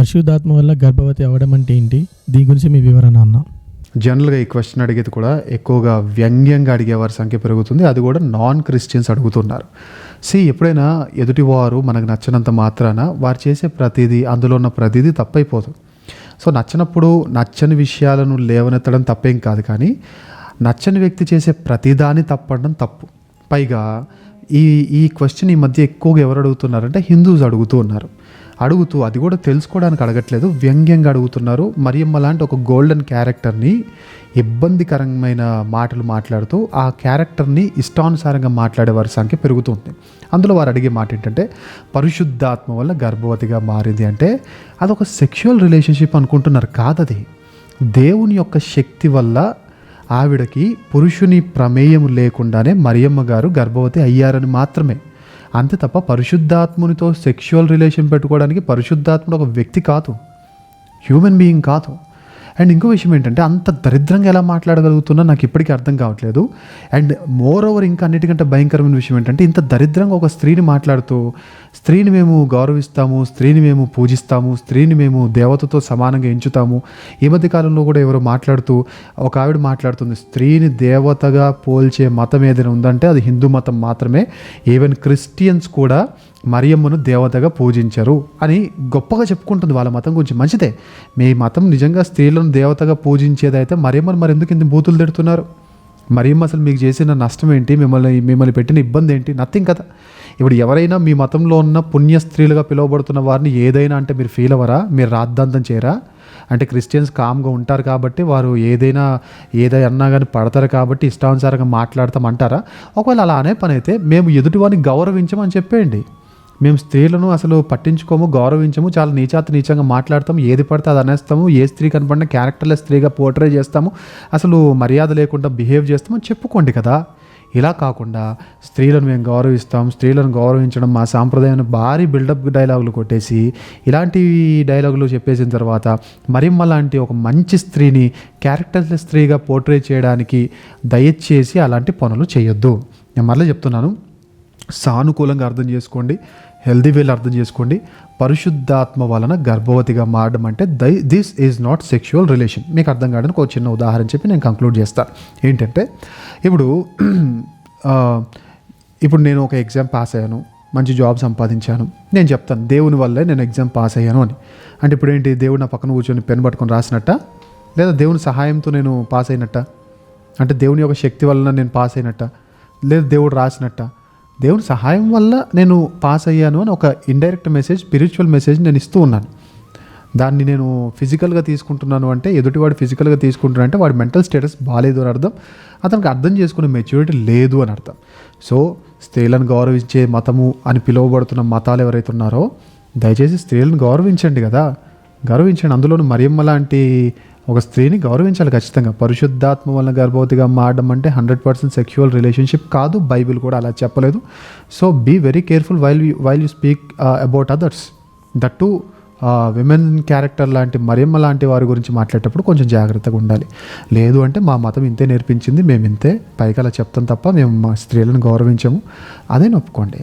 పరిశుద్ధాత్మ వల్ల గర్భవతి అవ్వడం అంటే ఏంటి? దీని గురించి మీ వివరణ అన్న. జనరల్గా ఈ క్వశ్చన్ అడిగేది కూడా ఎక్కువగా వ్యంగ్యంగా అడిగేవారి సంఖ్య పెరుగుతుంది. అది కూడా నాన్ క్రిస్టియన్స్ అడుగుతున్నారు. సి ఎప్పుడైనా ఎదుటివారు మనకు నచ్చినంత మాత్రాన వారు చేసే ప్రతిదీ అందులో ఉన్న ప్రతిదీ తప్పైపోదు. సో నచ్చినప్పుడు నచ్చని విషయాలను లేవనెత్తడం తప్పేం కాదు కానీ నచ్చని వ్యక్తి చేసే ప్రతిదాన్ని తప్పడం తప్పు. పైగా ఈ ఈ క్వశ్చన్ ఈ మధ్య ఎక్కువగా ఎవరు అడుగుతున్నారంటే హిందూస్ అడుగుతూ ఉన్నారు. అడుగుతూ అది కూడా తెలుసుకోవడానికి అడగట్లేదు వ్యంగ్యంగా అడుగుతున్నారు. మరియమ్మ లాంటి ఒక గోల్డెన్ క్యారెక్టర్ని ఇబ్బందికరమైన మాటలు మాట్లాడుతూ ఆ క్యారెక్టర్ని ఇష్టానుసారంగా మాట్లాడే వారి సంఖ్య పెరుగుతుంది అందులో వారు అడిగే మాట ఏంటంటే పరిశుద్ధాత్మ వల్ల గర్భవతిగా మారింది అంటే అదొక సెక్షువల్ రిలేషన్షిప్ అనుకుంటున్నారు కాదది. దేవుని యొక్క శక్తి వల్ల ఆవిడకి పురుషుని ప్రమేయం లేకుండానే మరియమ్మ గారు గర్భవతి అయ్యారని మాత్రమే. అంతే తప్ప పరిశుద్ధాత్మునితో సెక్షువల్ రిలేషన్ పెట్టుకోవడానికి పరిశుద్ధాత్ముడు ఒక వ్యక్తి కాదు. హ్యూమన్ బీయింగ్ కాదు. అండ్ ఇంకో విషయం ఏంటంటే అంత దరిద్రంగా ఎలా మాట్లాడగలుగుతున్నా నాకు ఇప్పటికీ అర్థం కావట్లేదు. అండ్ మోర్ ఓవర్ ఇంకా అన్నిటికంటే భయంకరమైన విషయం ఏంటంటే ఇంత దరిద్రంగా ఒక స్త్రీని మాట్లాడుతూ స్త్రీని మేము గౌరవిస్తాము స్త్రీని మేము పూజిస్తాము స్త్రీని మేము దేవతతో సమానంగా ఎంచుతాము. ఈ మధ్య కాలంలో కూడా ఎవరో మాట్లాడుతూ ఒక ఆవిడ మాట్లాడుతుంది స్త్రీని దేవతగా పోల్చే మతం ఏదైనా ఉందంటే అది హిందూ మతం మాత్రమే. ఈవెన్ క్రిస్టియన్స్ కూడా మరియమ్మను దేవతగా పూజించరు అని గొప్పగా చెప్పుకుంటుంది వాళ్ళ మతం గురించి. మంచిదే. మీ మతం నిజంగా స్త్రీలను దేవతగా పూజించేదైతే మరియమ్మను మరి ఎందుకు ఇంత బూతులు తిడుతున్నారు? మరియమ్మ అసలు మీకు చేసిన నష్టం ఏంటి? మిమ్మల్ని మిమ్మల్ని పెట్టిన ఇబ్బంది ఏంటి? నథింగ్ కదా. ఇప్పుడు ఎవరైనా మీ మతంలో ఉన్న పుణ్య స్త్రీలుగా పిలువబడుతున్న వారిని ఏదైనా అంటే మీరు ఫీల్ అవ్వరా? మీరు రాద్ధాంతం చేయరా? అంటే క్రిస్టియన్స్ కామ్గా ఉంటారు కాబట్టి వారు ఏదైనా ఏదైనా కానీ పడతారు కాబట్టి ఇష్టానుసారంగా మాట్లాడతామంటారా? ఒకవేళ అలా అనే పని అయితే మేము ఎదుటివారిని గౌరవించమని చెప్పేయండి. మేము స్త్రీలను అసలు పట్టించుకోము గౌరవించము చాలా నీచాతి నీచంగా మాట్లాడతాము ఏది పడితే అది అనేస్తాము ఏ స్త్రీ కనపడిన క్యారెక్టర్లెస్ స్త్రీగా పోర్ట్రే చేస్తాము అసలు మర్యాద లేకుండా బిహేవ్ చేస్తాము చెప్పుకోండి కదా. ఇలా కాకుండా స్త్రీలను మేము గౌరవిస్తాం స్త్రీలను గౌరవించడం మా సాంప్రదాయాన్ని భారీ బిల్డప్ డైలాగులు కొట్టేసి ఇలాంటి డైలాగులు చెప్పేసిన తర్వాత మరిమ్మ లాంటి ఒక మంచి స్త్రీని క్యారెక్టర్లెస్ స్త్రీగా పోర్ట్రే చేయడానికి దయచేసి అలాంటి పనులు చేయొద్దు. నేను మళ్ళీ చెప్తున్నాను సానుకూలంగా అర్థం చేసుకోండి. హెల్దీ వేలు అర్థం చేసుకోండి. పరిశుద్ధాత్మ వలన గర్భవతిగా మారడం అంటే దై this is not sexual relation మీకు అర్థం కావడానికి ఒక చిన్న ఉదాహరణ చెప్పి నేను కంక్లూడ్ చేస్తాను ఏంటంటే ఇప్పుడు ఇప్పుడు నేను ఒక ఎగ్జామ్ పాస్ అయ్యాను. మంచి జాబ్ సంపాదించాను. నేను చెప్తాను దేవుని వల్లే నేను ఎగ్జామ్ పాస్ అయ్యాను అని. అంటే ఇప్పుడు ఏంటి దేవుడు నా పక్కన కూర్చొని పెన్ పట్టుకొని రాసినట్ట? లేదా దేవుని సహాయంతో నేను పాస్ అయినట్ట? అంటే దేవుని యొక్క శక్తి వలన నేను పాస్ అయినట్ట? లేదా దేవుడు రాసినట్ట? దేవుని సహాయం వల్ల నేను పాస్ అయ్యాను అని ఒక ఇండైరెక్ట్ మెసేజ్ స్పిరిచువల్ మెసేజ్ నేను ఇస్తూ ఉన్నాను. దాన్ని నేను ఫిజికల్గా తీసుకుంటున్నాను అంటే ఎదుటివాడు ఫిజికల్గా తీసుకుంటున్నా అంటే వాడి మెంటల్ స్టేటస్ బాగాలేదు అని అర్థం. అతనికి అర్థం చేసుకునే మెచ్యూరిటీ లేదు అని అర్థం. సో స్త్రీలను గౌరవించే మతము అని పిలువబడుతున్న మతాలు ఎవరైతే ఉన్నారో దయచేసి స్త్రీలను గౌరవించండి కదా. గౌరవించండి. అందులోనూ మరియమ్మ లాంటి ఒక స్త్రీని గౌరవించాలి ఖచ్చితంగా. పరిశుద్ధాత్మ వల్ల గర్భవతిగా మారడం అంటే హండ్రెడ్ పర్సెంట్ సెక్యువల్ రిలేషన్షిప్ కాదు బైబిల్ కూడా అలా చెప్పలేదు. So be very careful while while you speak about others. That too women character లాంటి మరియమ్మ లాంటి వారి గురించి మాట్లాడేటప్పుడు కొంచెం జాగ్రత్తగా ఉండాలి. లేదు అంటే మా మతం ఇంతే నేర్పించింది మేము ఇంతే. పైకి అలా చెప్తాం తప్ప మేము మా స్త్రీలను గౌరవించము. అదే నొప్పుకోండి.